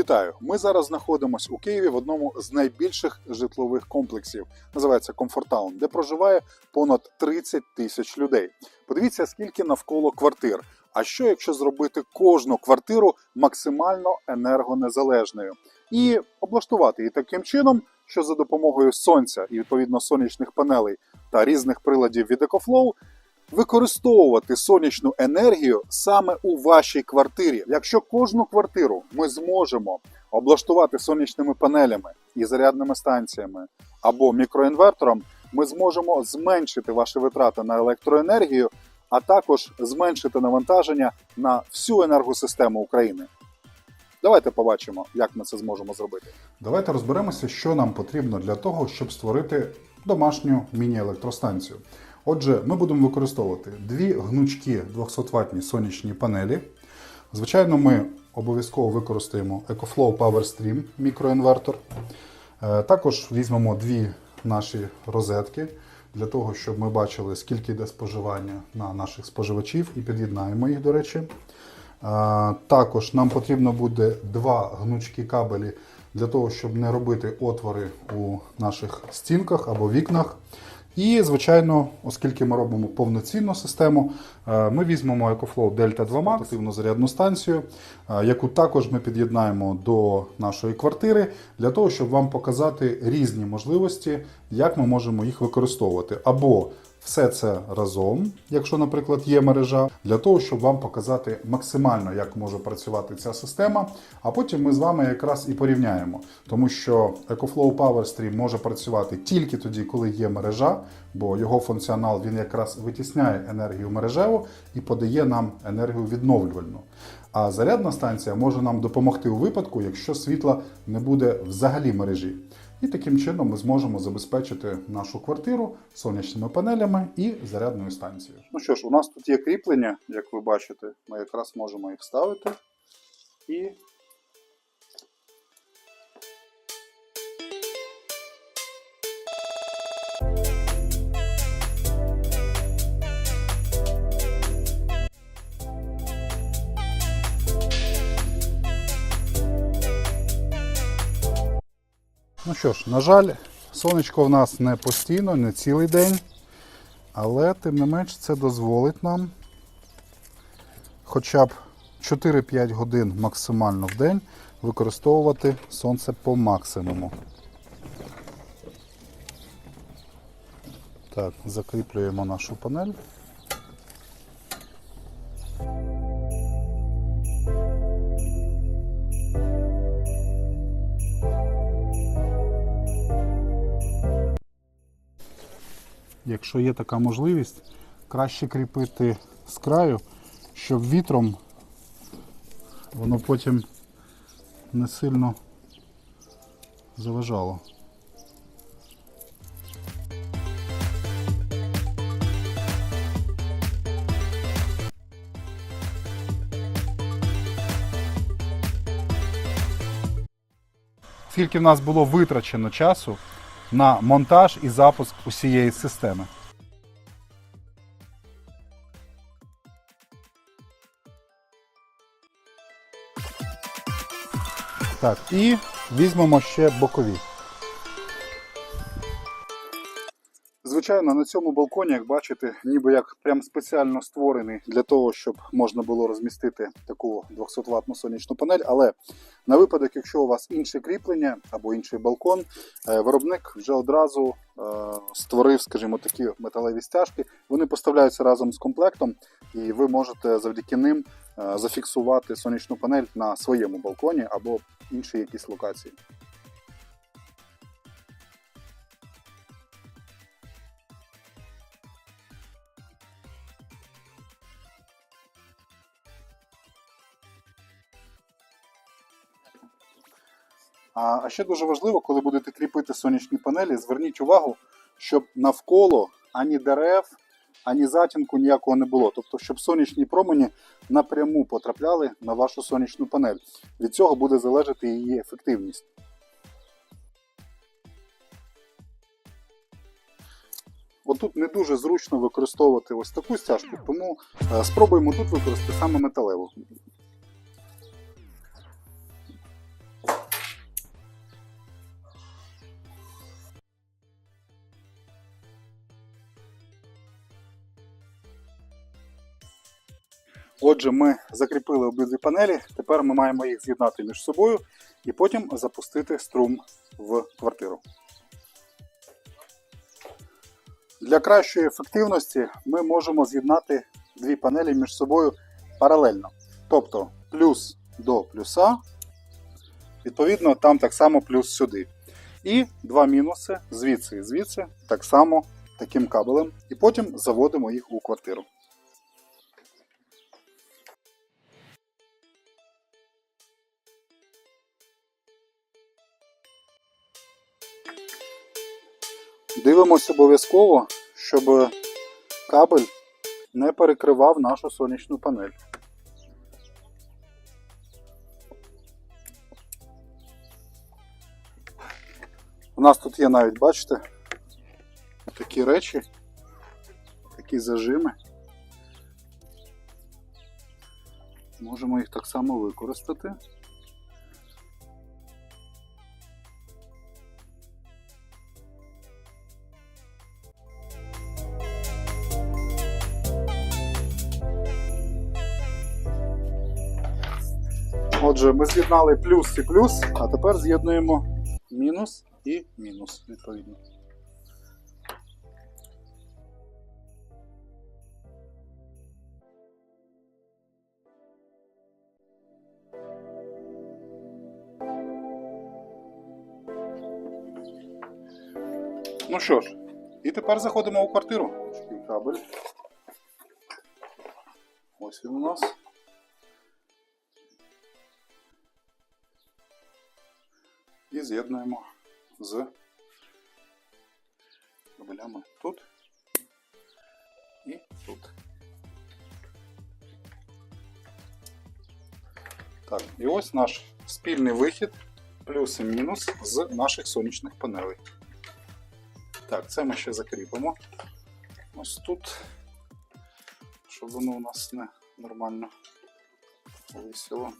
Вітаю! Ми зараз знаходимося у Києві в одному з найбільших житлових комплексів. Називається Комфортаун, де проживає понад 30 тисяч людей. Подивіться, скільки навколо квартир. А що якщо зробити кожну квартиру максимально енергонезалежною і облаштувати її таким чином, що за допомогою сонця і відповідно сонячних панелей та різних приладів від EcoFlow використовувати сонячну енергію саме у вашій квартирі. Якщо кожну квартиру ми зможемо облаштувати сонячними панелями і зарядними станціями або мікроінвертором, ми зможемо зменшити ваші витрати на електроенергію, а також зменшити навантаження на всю енергосистему України. Давайте побачимо, як ми це зможемо зробити. Давайте розберемося, що нам потрібно для того, щоб створити домашню міні-електростанцію. Отже, ми будемо використовувати дві гнучкі 200 ватні сонячні панелі. Звичайно, ми обов'язково використаємо EcoFlow PowerStream мікроінвертор. Е, Також візьмемо дві наші розетки для того, щоб ми бачили, скільки йде споживання на наших споживачів, і під'єднаємо їх, до речі. Також нам потрібно буде два гнучкі кабелі для того, щоб не робити отвори у наших стінках або вікнах. І, звичайно, оскільки ми робимо повноцінну систему, е, ми візьмемо EcoFlow Delta 2 Max, активну зарядну станцію, е, яку також ми під'єднаємо до нашої квартири, для того, щоб вам показати різні можливості, як ми можемо їх використовувати. Або все це разом, якщо, наприклад, є мережа, для того, щоб вам показати максимально, як може працювати ця система. А потім ми з вами якраз і порівняємо, тому що EcoFlow PowerStream може працювати тільки тоді, коли є мережа, бо його функціонал він якраз витісняє енергію мережеву і подає нам енергію відновлювальну. А зарядна станція може нам допомогти у випадку, якщо світла не буде взагалі мережі. І таким чином ми зможемо забезпечити нашу квартиру сонячними панелями і зарядною станцією. Ну що ж, у нас тут є кріплення, як ви бачите, ми якраз можемо їх ставити і. Ну що ж, на жаль, сонечко в нас не постійно, не цілий день, але тим не менш це дозволить нам хоча б 4-5 годин максимально в день використовувати сонце по максимуму. Так, закріплюємо нашу панель. Якщо є така можливість, краще кріпити з краю, щоб вітром воно потім не сильно заважало. Скільки в нас було витрачено часу на монтаж і запуск усієї системи. Так, і візьмемо ще бокові. Звичайно, на цьому балконі, як бачите, ніби як прям спеціально створений для того, щоб можна було розмістити таку 200 ватну сонячну панель. Але на випадок, якщо у вас інше кріплення або інший балкон, е, виробник вже одразу е, створив, скажімо, такі металеві стяжки. Вони поставляються разом з комплектом, і ви можете завдяки ним е, зафіксувати сонячну панель на своєму балконі або іншій якійсь локації. А ще дуже важливо, коли будете кріпити сонячні панелі, зверніть увагу, щоб навколо ані дерев, ані затінку ніякого не було. Тобто, щоб сонячні промені напряму потрапляли на вашу сонячну панель. Від цього буде залежати її ефективність. Отут не дуже зручно використовувати ось таку стяжку, тому е, спробуємо тут використати саме металеву. Отже, ми закріпили обидві панелі. Тепер ми маємо їх з'єднати між собою і потім запустити струм в квартиру. Для кращої ефективності ми можемо з'єднати дві панелі між собою паралельно. Тобто плюс до плюса, відповідно, там так само плюс сюди. І два мінуси звідси і звідси, так само таким кабелем. І потім заводимо їх у квартиру. Дивимося обов'язково, щоб кабель не перекривав нашу сонячну панель. У нас тут є навіть, бачите, такі речі, такі зажими. Можемо їх так само використати. Отже, ми з'єднали плюс і плюс, а тепер з'єднуємо мінус і мінус, відповідно. Ну що ж, і тепер заходимо у квартиру. Кабель. Ось він у нас. З'єднуємо з кабелями тут і тут. Так, і ось наш спільний вихід плюс і мінус з наших сонячних панелей. Так, це ми ще закріпимо. Ось тут, щоб воно у нас не нормально висіло.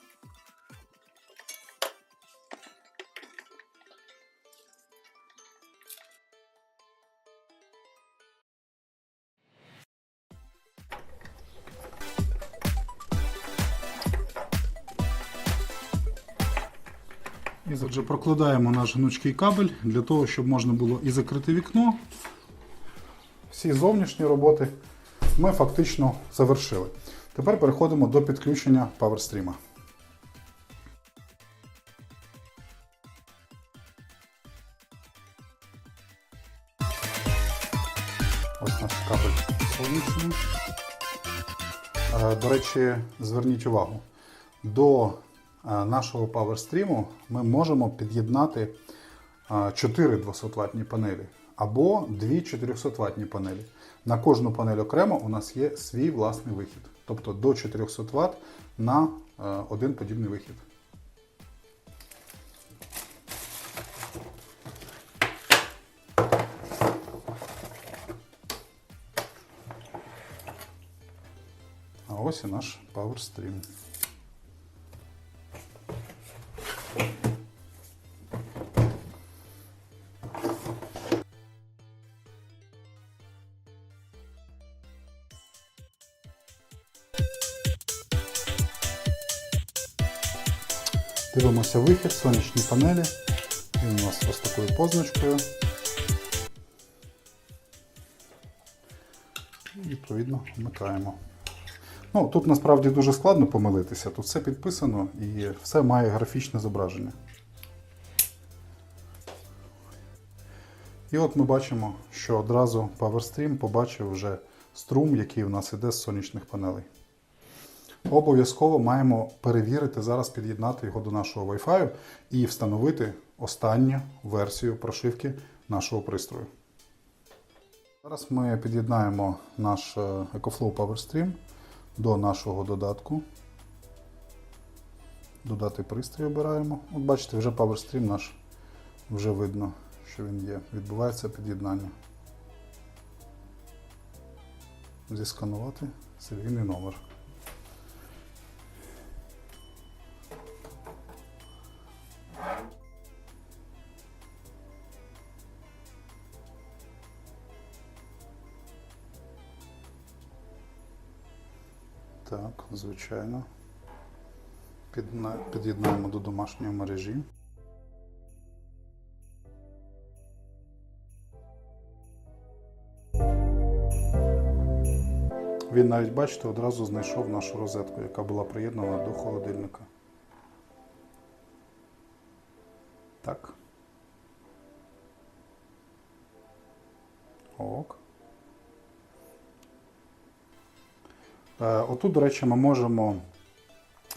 І отже, прокладаємо наш гнучкий кабель для того, щоб можна було і закрити вікно. Всі зовнішні роботи ми фактично завершили. Тепер переходимо до підключення PowerStream. Ось наш кабель сонячний. Е, До речі, зверніть увагу. До нашого PowerStream ми можемо під'єднати 4 200-ваттні панелі або 2 400 ваттні панелі. На кожну панель окремо у нас є свій власний вихід. Тобто до 400 Вт на е, один подібний вихід. А ось і наш PowerStream. Дивимося вихід, сонячні панелі. Він у нас ось такою позначкою. І відповідно вмикаємо. Ну, Тут насправді дуже складно помилитися, тут все підписано і все має графічне зображення. І от ми бачимо, що одразу PowerStream побачив вже струм, який у нас іде з сонячних панелей. Обов'язково маємо перевірити зараз, під'єднати його до нашого Wi-Fi і встановити останню версію прошивки нашого пристрою. Зараз ми під'єднаємо наш е, EcoFlow PowerStream до нашого додатку. Додати пристрій обираємо. От бачите, вже PowerStream наш вже видно, що він є. Відбувається під'єднання. Зісканувати серійний номер. Звичайно. під'єднуємо до домашньої мережі. Він навіть, бачите, одразу знайшов нашу розетку, яка була приєднана до холодильника. Отут, до речі, ми можемо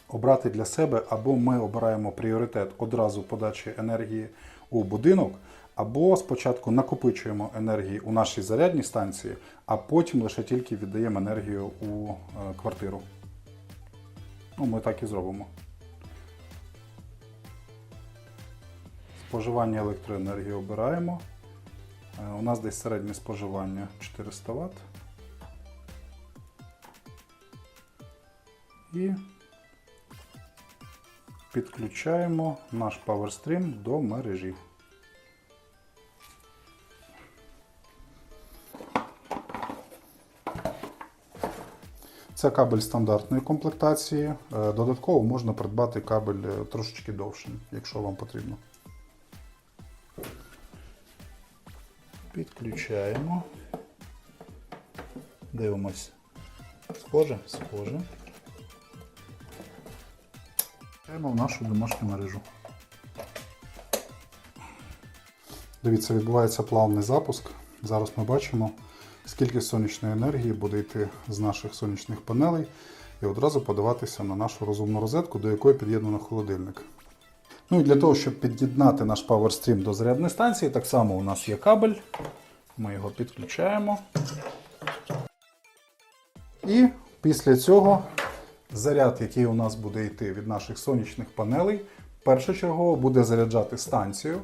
обрати для себе, або ми обираємо пріоритет одразу подачі енергії у будинок, або спочатку накопичуємо енергії у нашій зарядній станції, а потім лише тільки віддаємо енергію у е, квартиру. Ну, ми так і зробимо. Споживання електроенергії обираємо. Е, У нас десь середнє споживання 400 Вт. І підключаємо наш PowerStream до мережі. Це кабель стандартної комплектації. Е, Додатково можна придбати кабель е, трошечки довшим, якщо вам потрібно. Підключаємо. Дивимось. Схоже? Схоже. Йдемо в нашу домашню мережу. Дивіться, відбувається плавний запуск. Зараз ми бачимо, скільки сонячної енергії буде йти з наших сонячних панелей і одразу подаватися на нашу розумну розетку, до якої під'єднано холодильник. Ну і для того, щоб під'єднати наш PowerStream до зарядної станції, так само у нас є кабель. Ми його підключаємо. І після цього заряд, який у нас буде йти від наших сонячних панелей, першочергово буде заряджати станцію,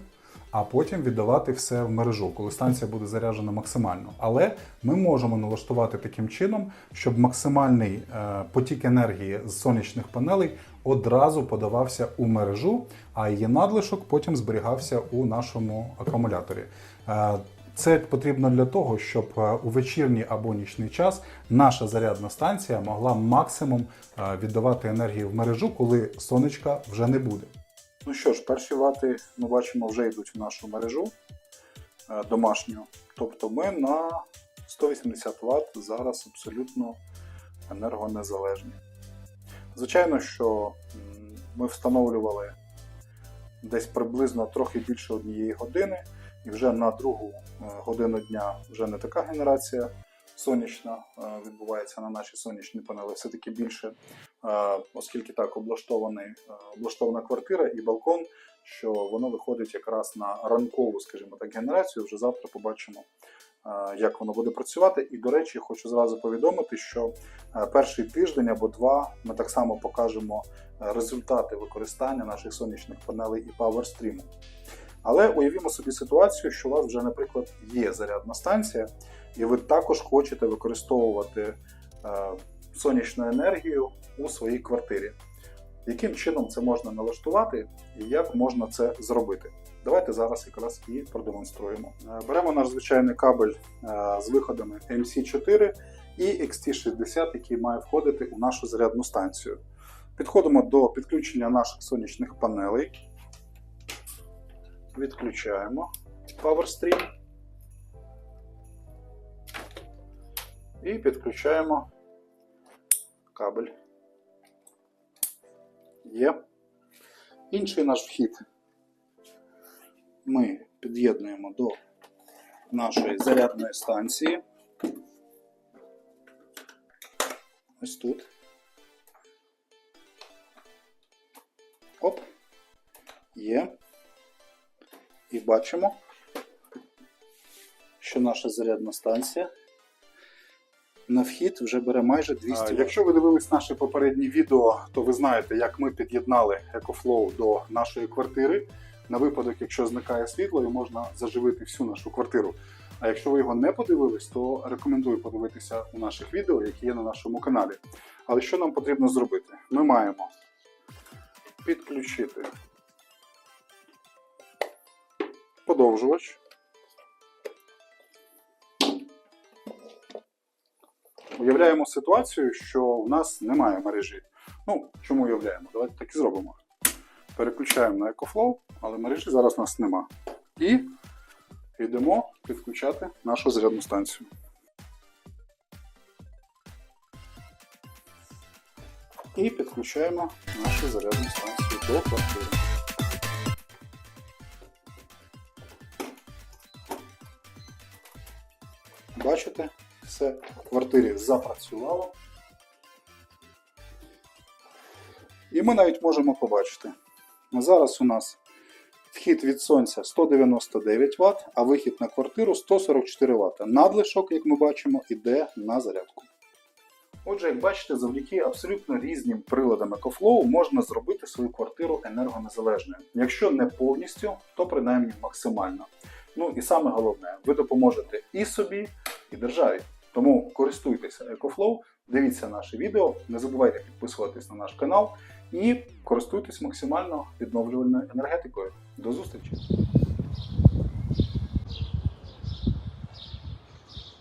а потім віддавати все в мережу, коли станція буде заряджена максимально. Але ми можемо налаштувати таким чином, щоб максимальний е, потік енергії з сонячних панелей одразу подавався у мережу, а її надлишок потім зберігався у нашому акумуляторі. Це потрібно для того, щоб е, у вечірній або нічний час наша зарядна станція могла максимум е, віддавати енергію в мережу, коли сонечка вже не буде. Ну що ж, перші вати ми бачимо вже йдуть в нашу мережу е, домашню. Тобто ми на 180 Вт зараз абсолютно енергонезалежні. Звичайно, що ми встановлювали десь приблизно трохи більше однієї години, і вже на другу е, годину дня вже не така генерація сонячна е, відбувається на наші сонячні панели, все-таки більше, е, оскільки так облаштований, облаштована квартира і балкон, що воно виходить якраз на ранкову, скажімо так, генерацію. Вже завтра побачимо, як воно буде працювати. І, до речі, хочу зразу повідомити, що перший тиждень або два ми так само покажемо результати використання наших сонячних панелей і PowerStream. Але уявімо собі ситуацію, що у вас вже, наприклад, є зарядна станція, і ви також хочете використовувати е, сонячну енергію у своїй квартирі. Яким чином це можна налаштувати і як можна це зробити? Давайте зараз якраз і продемонструємо. Е, Беремо наш звичайний кабель е, з виходами MC4 і XT60, який має входити у нашу зарядну станцію. Підходимо до підключення наших сонячних панелей. Відключаємо PowerStream. І підключаємо кабель. Є. Інший наш вхід ми під'єднуємо до нашої зарядної станції. Ось тут. Оп. Є. І бачимо, що наша зарядна станція на вхід вже бере майже 200 Вт. Якщо ви дивились наше попереднє відео, то ви знаєте, як ми під'єднали EcoFlow до нашої квартири на випадок, якщо зникає світло, і можна заживити всю нашу квартиру. А якщо ви його не подивились, то рекомендую подивитися у наших відео, які є на нашому каналі. Але що нам потрібно зробити? Ми маємо підключити подовжувач. Уявляємо ситуацію, що в нас немає мережі. Ну, чому уявляємо? Давайте так і зробимо. Переключаємо на EcoFlow, але мережі зараз у нас нема. І йдемо підключати нашу зарядну станцію. І підключаємо нашу зарядну станцію до квартири. Бачите, все в квартирі запрацювало. І ми навіть можемо побачити. Зараз у нас вхід від сонця 199 Вт, а вихід на квартиру 144 Вт. Надлишок, як ми бачимо, іде на зарядку. Отже, як бачите, завдяки абсолютно різним приладам EcoFlow можна зробити свою квартиру енергонезалежною. Якщо не повністю, то принаймні максимально. Ну і саме головне, ви допоможете і собі, і державі. Тому користуйтеся EcoFlow, дивіться наше відео, не забувайте підписуватись на наш канал і користуйтесь максимально відновлювальною енергетикою. До зустрічі!